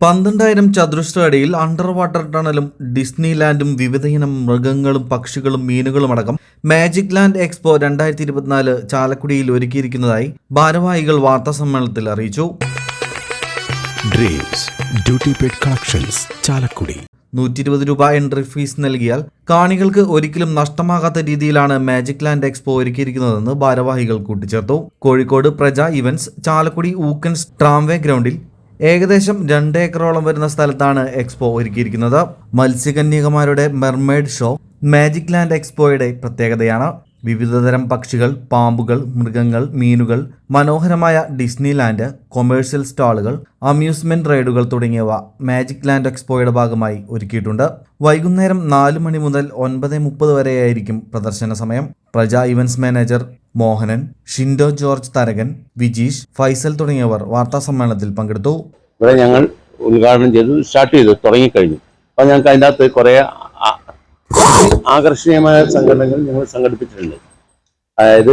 പന്ത്രണ്ടായിരം ചതുരശ്ര അടിയിൽ അണ്ടർ വാട്ടർ ടണലും ഡിസ്നി ലാൻഡും വിവിധയിനം മൃഗങ്ങളും പക്ഷികളും മീനുകളും അടക്കം മാജിക് ലാൻഡ് എക്സ്പോ രണ്ടായിരത്തി ഇരുപത്തിനാല് ചാലക്കുടിയിൽ ഒരുക്കിയിരിക്കുന്നതായി ഭാരവാഹികൾ വാർത്താസമ്മേളനത്തിൽ അറിയിച്ചു. Duty paid collections Chalakudy. നൂറ്റി ഇരുപത് രൂപ എൻട്രി ഫീസ് നൽകിയാൽ കാണികൾക്ക് ഒരിക്കലും നഷ്ടമാകാത്ത രീതിയിലാണ് മാജിക് ലാൻഡ് എക്സ്പോ ഒരുക്കിയിരിക്കുന്നതെന്ന് ഭാരവാഹികൾ കൂട്ടിച്ചേർത്തു. കോഴിക്കോട് പ്രജ ഇവന്റ്സ് ചാലക്കുടി ഊക്കൻസ് ട്രാംവേ ഗ്രൗണ്ടിൽ ഏകദേശം രണ്ട് ഏക്കറോളം വരുന്ന സ്ഥലത്താണ് എക്സ്പോ ഒരുക്കിയിരിക്കുന്നത്. മത്സ്യകന്യകമാരുടെ മെർമെയ്ഡ് ഷോ മാജിക് ലാൻഡ് എക്സ്പോയുടെ പ്രത്യേകതയാണ്. വിവിധതരം പക്ഷികൾ പാമ്പുകൾ മൃഗങ്ങൾ മീനുകൾ മനോഹരമായ ഡിസ്നി ലാൻഡ് കൊമേഴ്സ്യൽ സ്റ്റാളുകൾ അമ്യൂസ്മെന്റ് റൈഡുകൾ തുടങ്ങിയവ മാജിക് ലാൻഡ് എക്സ്പോയുടെ ഭാഗമായി ഒരുക്കിയിട്ടുണ്ട്. വൈകുന്നേരം നാല് മണി മുതൽ ഒൻപത് മുപ്പത് വരെയായിരിക്കും പ്രദർശന സമയം. Praja events manager Mohanan Shinto George Tharakan Vijeesh Faisal തുടങ്ങിയവർ വാർത്താ സമ്മേളനത്തിൽ പങ്കെടുത്തു. ഇവിടെ ഞങ്ങൾ ഉദ്ഘാടനം ചെയ്തു സ്റ്റാർട്ട് ചെയ്തു തുടങ്ങിക്കഴിഞ്ഞു. അപ്പോൾ ഞങ്ങൾക്ക് അതിന്റെ അകത്ത് കുറേ ആകർഷണീയമായ സംഘടനകൾ ഞങ്ങൾ സംഘടിപ്പിച്ചിട്ടുണ്ട്. അതായത്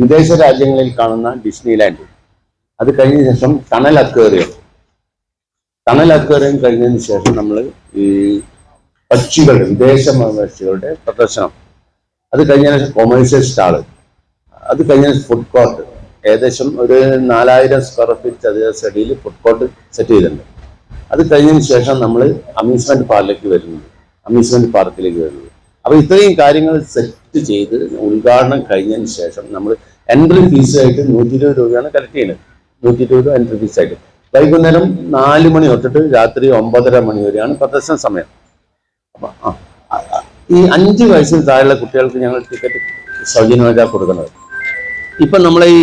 വിദേശ രാജ്യങ്ങളിൽ കാണുന്ന ഡിസ്നി ലാൻഡ് അത് കഴിഞ്ഞ ശേഷം ടണൽ അക്വേറിയം. ടണൽ അക്വേറിയം കഴിഞ്ഞതിന് ശേഷം നമ്മൾ ഈ പക്ഷികൾ വിദേശ പക്ഷികളുടെ പ്രദർശനം. അത് കഴിഞ്ഞ ശേഷം സ്റ്റാൾ അത് കഴിഞ്ഞ ഫുഡ് കോർട്ട് ഏകദേശം ഒരു നാലായിരം സ്ക്വയർ ഫീറ്റ് അതേ സൈഡിൽ ഫുഡ് കോർട്ട് സെറ്റ് ചെയ്തിട്ടുണ്ട്. അത് കഴിഞ്ഞതിന് ശേഷം നമ്മൾ അമ്യൂസ്മെന്റ് പാർക്കിലേക്ക് വരുന്നത് അമ്യൂസ്മെന്റ് പാർക്കിലേക്ക് വരുന്നത് അപ്പോൾ ഇത്രയും കാര്യങ്ങൾ സെറ്റ് ചെയ്ത് ഉദ്ഘാടനം കഴിഞ്ഞതിന് ശേഷം നമ്മൾ എൻട്രി ഫീസായിട്ട് നൂറ്റി ഇരുപത് രൂപയാണ് കളക്ട് ചെയ്യുന്നത്. നൂറ്റി ഇരുപത് രൂപ എൻട്രി ഫീസായിട്ട് വൈകുന്നേരം നാല് മണി തൊട്ടിട്ട് രാത്രി ഒമ്പതര മണി വരെയാണ് പ്രദർശന സമയം. അപ്പൊ ആ, ഈ അഞ്ച് വയസ്സിൽ താഴെയുള്ള കുട്ടികൾക്ക് ഞങ്ങൾ ടിക്കറ്റ് സൗജന്യമായിട്ടാണ് കൊടുക്കുന്നത്. ഇപ്പൊ നമ്മൾ ഈ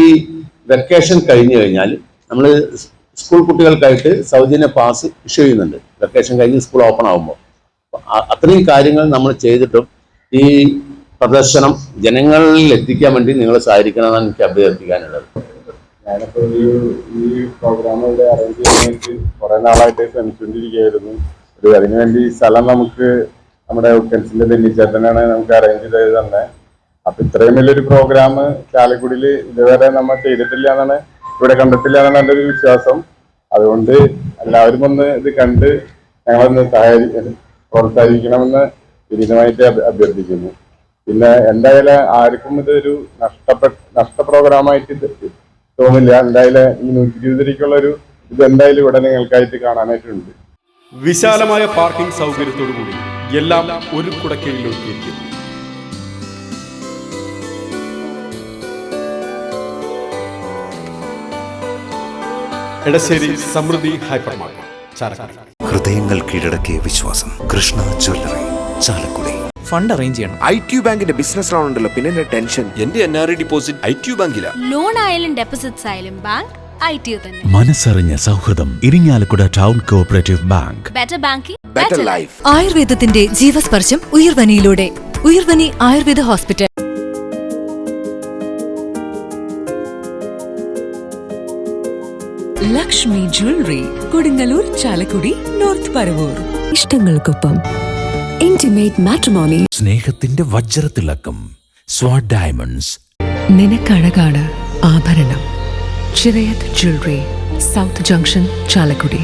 വെക്കേഷൻ കഴിഞ്ഞു കഴിഞ്ഞാൽ നമ്മൾ സ്കൂൾ കുട്ടികൾക്കായിട്ട് സൗജന്യ പാസ് ഇഷ്യൂ ചെയ്യുന്നുണ്ട്. വെക്കേഷൻ കഴിഞ്ഞ് സ്കൂൾ ഓപ്പൺ ആകുമ്പോൾ അത്രയും കാര്യങ്ങൾ നമ്മൾ ചെയ്തിട്ടും ഈ പ്രദർശനം ജനങ്ങളിൽ എത്തിക്കാൻ വേണ്ടി നിങ്ങൾ സഹായിക്കണമെന്നാണ് എനിക്ക് അഭ്യർത്ഥിക്കാനുള്ളത്. ഞാനിപ്പോൾ ഈ പ്രോഗ്രാം ഇവിടെ അറേഞ്ച് ചെയ്യാനായിട്ട് കുറെ നാളായിട്ട് ശ്രമിച്ചുകൊണ്ടിരിക്കുകയായിരുന്നു. ഒരു അതിനുവേണ്ടി സ്ഥലം നമുക്ക് നമ്മുടെ ഉക്കൻസിന്റെ ബെന്നിച്ചേട്ടനാണ് നമുക്ക് അറേഞ്ച് ചെയ്ത് തന്നെ. അപ്പൊ ഇത്രയും വലിയൊരു പ്രോഗ്രാം ചാലക്കുടിയിൽ ഇതുവരെ നമ്മൾ ചെയ്തിട്ടില്ല എന്നാണ് ഇവിടെ കണ്ടിട്ടില്ല എന്നാണ് എന്റെ ഒരു വിശ്വാസം. അതുകൊണ്ട് എല്ലാവരും ഒന്ന് ഇത് കണ്ട് ഞങ്ങളൊന്ന് സഹായി പ്രോത്സാഹിപ്പിക്കണമെന്ന് വിനീതമായിട്ട് അഭ്യർത്ഥിക്കുന്നു. പിന്നെ എന്തായാലും ആർക്കും ഇതൊരു നഷ്ടപ്പെട്ട നഷ്ട പ്രോഗ്രാമായിട്ട് തോന്നില്ല. എന്തായാലും ഈ നൂറ്റി ഇരുപതിലേക്കുള്ള ഒരു ഇത് എന്തായാലും ഇവിടെ നിങ്ങൾക്കായിട്ട് കാണാനായിട്ടുണ്ട്. വിശാലമായ പാർക്കിംഗ് സൗകര്യത്തോടുകൂടി എല്ലാം ഒരു കുടക്കീഴിൽ ഒരുക്കിയിരിക്കുന്നു എടശ്ശേരി സമൃദ്ധി ഹൈപ്പർ മാർക്കറ്റ് ചാലക്കുടി. ഹൃദയങ്ങൾ കീഴടക്കിയ വിശ്വാസം Krishna jewellery Chalakudy. Fund arrange ചെയ്യണം. ഐ ടി ബാങ്കിന്റെ ബിസിനസ് ലോൺ ഉണ്ടല്ലോ പിന്നെ ടെൻഷൻ. എന്റെ N R I deposit I T ബാങ്കില. Loan ആയാലും ഡെപ്പോസിറ്റ്സ് ആയാലും ബാങ്ക് ഐ ടി തന്നെ. മനസ്സറിഞ്ഞ സൗഹൃദം Irinjalakuda town cooperative bank. Better banking better life ആയുർവേദത്തിന്റെ ജീവസ്പർശം ഉയർവനിയിലൂടെ. Uyarvani Ayurveda hospital. Lakshmi jewellery Kodungallur Chalakudy north Paravur. ഇഷ്ടങ്ങൾക്കൊപ്പം intimate matrimony സ്നേഹത്തിന്റെ വജ്രത്തിളക്കം Swad diamonds നിനക്കഴകാണ് ആഭരണം. Chirayath jewellery south junction Chalakudy.